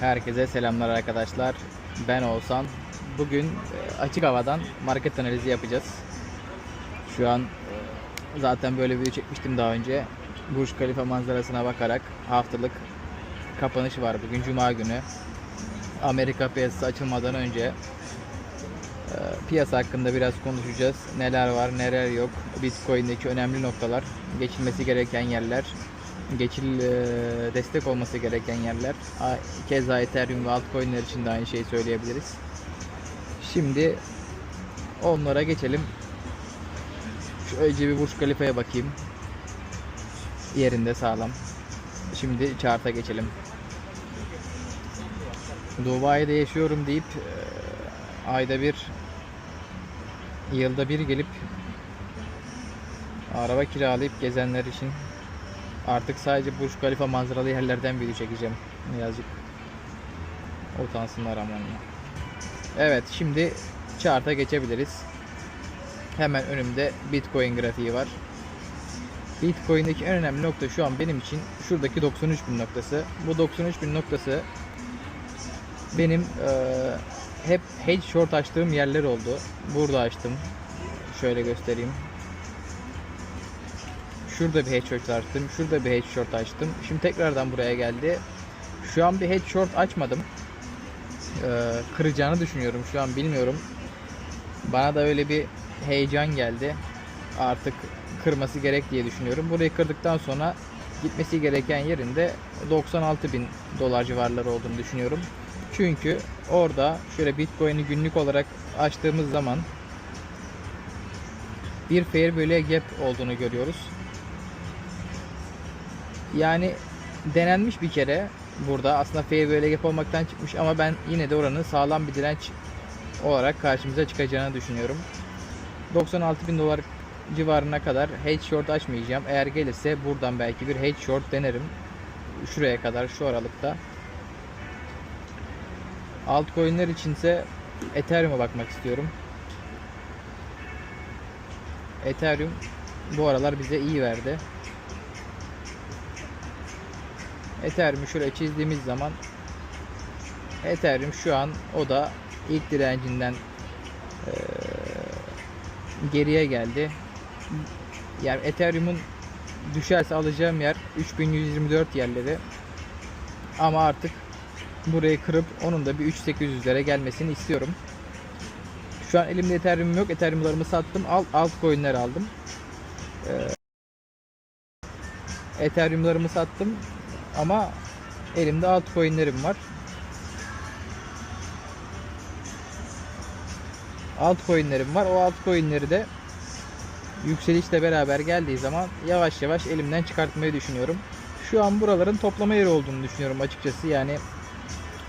Herkese selamlar arkadaşlar. Ben Oğuzhan. Bugün e, açık havadan market analizi yapacağız. Şu an e, zaten böyle video çekmiştim daha önce. Burj Khalifa manzarasına bakarak haftalık kapanışı var bugün Cuma günü. Amerika piyasası açılmadan önce e, piyasa hakkında biraz konuşacağız. Neler var, neler yok. Bitcoin'deki önemli noktalar, geçilmesi gereken yerler, geçil e, destek olması gereken yerler. Keza Ethereum ve altcoin'ler için de aynı şeyi söyleyebiliriz. Şimdi onlara geçelim. Şu önce bir Burj Khalifa'ya bakayım. Yerinde sağlam. Şimdi chart'a geçelim. Dubai'de yaşıyorum deyip e, ayda bir yılda bir gelip araba kiralayıp gezenler için artık sadece Burj Khalifa manzaralı yerlerden video çekeceğim. Birazcık utansınlar aman ya. Evet şimdi chart'a geçebiliriz. Hemen önümde Bitcoin grafiği var. Bitcoin'deki en önemli nokta şu an benim için şuradaki 93 bin noktası. Bu 93 bin noktası benim eee, hep hedge short açtığım yerler oldu. Burada açtım. Şöyle göstereyim. Şurada bir hedge short açtım. Şurada bir hedge short açtım. Şimdi tekrardan buraya geldi. Şu an bir hedge short açmadım. Eee, kıracağını düşünüyorum. Şu an bilmiyorum. Bana da öyle bir heyecan geldi. Artık kırması gerek diye düşünüyorum. Burayı kırdıktan sonra gitmesi gereken yerinde 96 bin dolar civarları olduğunu düşünüyorum. Çünkü orada şöyle Bitcoin'i günlük olarak açtığımız zaman bir fair value gap olduğunu görüyoruz. Yani denenmiş bir kere burada aslında gap olmaktan çıkmış ama ben yine de oranın sağlam bir direnç olarak karşımıza çıkacağını düşünüyorum. 96 bin dolar civarına kadar hedge short açmayacağım. Eğer gelirse buradan belki bir hedge short denerim. Şuraya kadar şu aralıkta. Altcoin'ler içinse Ethereum'a bakmak istiyorum. Ethereum bu aralar bize iyi verdi. Ethereum'u şuraya çizdiğimiz zaman Ethereum şu an o da ilk direncinden eee, geriye geldi. Yani Ethereum'un düşerse alacağım yer 3124 yerleri. Ama artık burayı kırıp onun da bir 3800'lere gelmesini istiyorum. Şu an elimde Ethereum yok. Ethereum'larımı sattım. Al altcoin'ler aldım. Ee, Ethereum'larımı sattım ama elimde altcoin'lerim var. Altcoin'lerim var. O altcoin'leri de yükselişle beraber geldiği zaman yavaş yavaş elimden çıkartmayı düşünüyorum. Şu an buraların toplama yeri olduğunu düşünüyorum açıkçası. Yani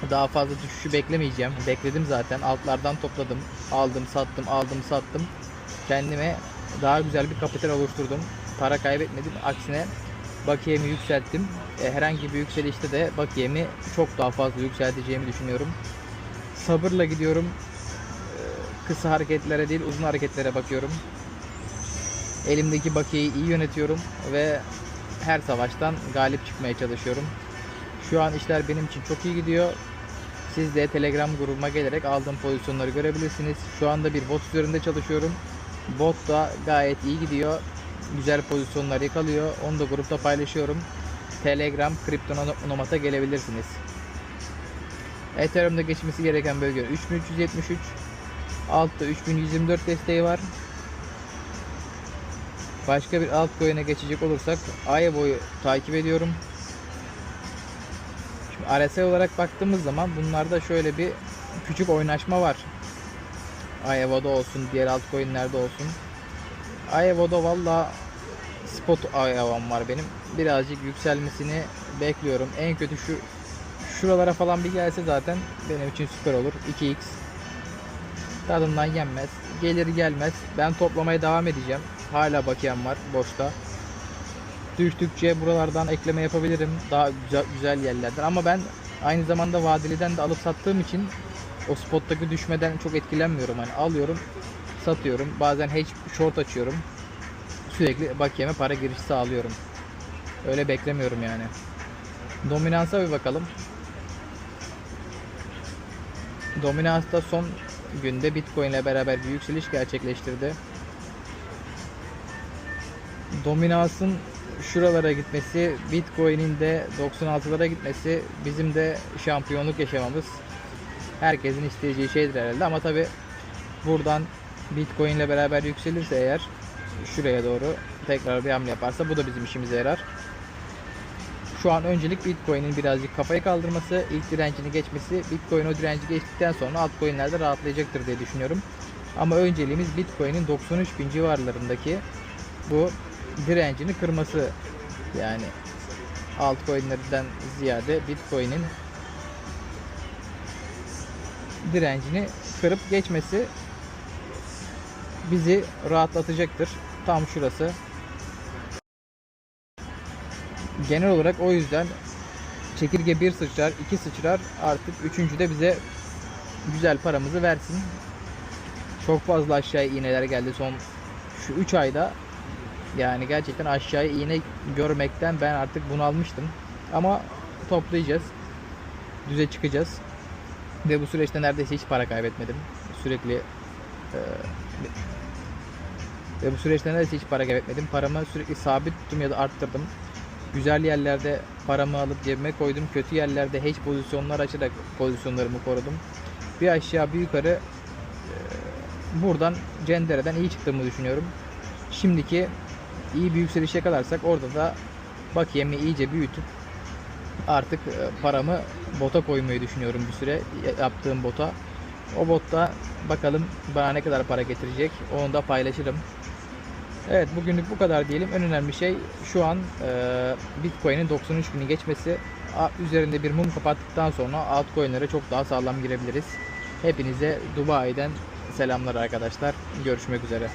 daha fazla düşüşü beklemeyeceğim. Bekledim zaten. Altlardan topladım. Aldım, sattım, aldım, sattım. Kendime daha güzel bir kapital oluşturdum. Para kaybetmedim. Aksine bakiyemi yükselttim. E, herhangi bir yükselişte de bakiyemi çok daha fazla yükselteceğimi düşünüyorum. Sabırla gidiyorum. E, kısa hareketlere değil uzun hareketlere bakıyorum. Elimdeki bakiyeyi iyi yönetiyorum ve her savaştan galip çıkmaya çalışıyorum. Şu an işler benim için çok iyi gidiyor. Siz de Telegram grubuma gelerek aldığım pozisyonları görebilirsiniz. Şu anda bir bot üzerinde çalışıyorum. Bot da gayet iyi gidiyor. Güzel pozisyonlar yakalıyor. Onu da grupta paylaşıyorum. Telegram Kriptonomat'a gelebilirsiniz. Ethereum'da geçmesi gereken bölge 3373. Altta 3124 desteği var. Başka bir altcoin'e geçecek olursak Ayavo'yu takip ediyorum. Şimdi RSI olarak baktığımız zaman bunlarda şöyle bir küçük oynaşma var. Ayavo'da olsun, diğer altcoin'lerde olsun. Ayavo'da valla spot Ayavo'm var benim. Birazcık yükselmesini bekliyorum. En kötü şu şuralara falan bir gelse zaten benim için süper olur. 2x tadından yenmez. Gelir gelmez. Ben toplamaya devam edeceğim. Hala bakiyem var boşta. Düştükçe buralardan ekleme yapabilirim. Daha güzel, güzel yerlerden. Ama ben aynı zamanda vadeliden de alıp sattığım için o spottaki düşmeden çok etkilenmiyorum. Hani alıyorum, satıyorum. Bazen hedge short açıyorum. Sürekli bakiyeme para girişi sağlıyorum. Öyle beklemiyorum yani. Dominansa bir bakalım. Dominance da son günde Bitcoin ile beraber bir yükseliş gerçekleştirdi. Dominance'ın şuralara gitmesi, Bitcoin'in de 96'lara gitmesi bizim de şampiyonluk yaşamamız herkesin isteyeceği şeydir herhalde ama tabi buradan Bitcoin ile beraber yükselirse eğer şuraya doğru tekrar bir hamle yaparsa bu da bizim işimize yarar. Şu an öncelik Bitcoin'in birazcık kafayı kaldırması, ilk direncini geçmesi, Bitcoin o direnci geçtikten sonra altcoin'ler de rahatlayacaktır diye düşünüyorum. Ama önceliğimiz Bitcoin'in 93 bin civarlarındaki bu direncini kırması. Yani altcoin'lerden ziyade Bitcoin'in direncini kırıp geçmesi bizi rahatlatacaktır. Tam şurası. Genel olarak o yüzden çekirge bir sıçrar, iki sıçrar artık üçüncü de bize güzel paramızı versin. Çok fazla aşağıya iğneler geldi son şu 3 ayda. Yani gerçekten aşağıya iğne görmekten ben artık bunalmıştım. Ama toplayacağız. Düze çıkacağız. Ve bu süreçte neredeyse hiç para kaybetmedim. Sürekli e, ve bu süreçte neredeyse hiç para kaybetmedim. Paramı sürekli sabit tuttum ya da arttırdım. Güzel yerlerde paramı alıp cebime koydum. Kötü yerlerde hedge pozisyonlar açarak pozisyonlarımı korudum. Bir aşağı bir yukarı e, buradan cendereden iyi çıktığımı düşünüyorum. Şimdiki iyi bir yükseliş yakalarsak orada da bakiyemi iyice büyütüp artık e, paramı bota koymayı düşünüyorum bir süre yaptığım bota. O botta bakalım bana ne kadar para getirecek onu da paylaşırım. Evet bugünlük bu kadar diyelim. En önemli şey şu an e, Bitcoin'in 93 bini geçmesi. Üzerinde bir mum kapattıktan sonra altcoin'lere çok daha sağlam girebiliriz. Hepinize Dubai'den selamlar arkadaşlar. Görüşmek üzere.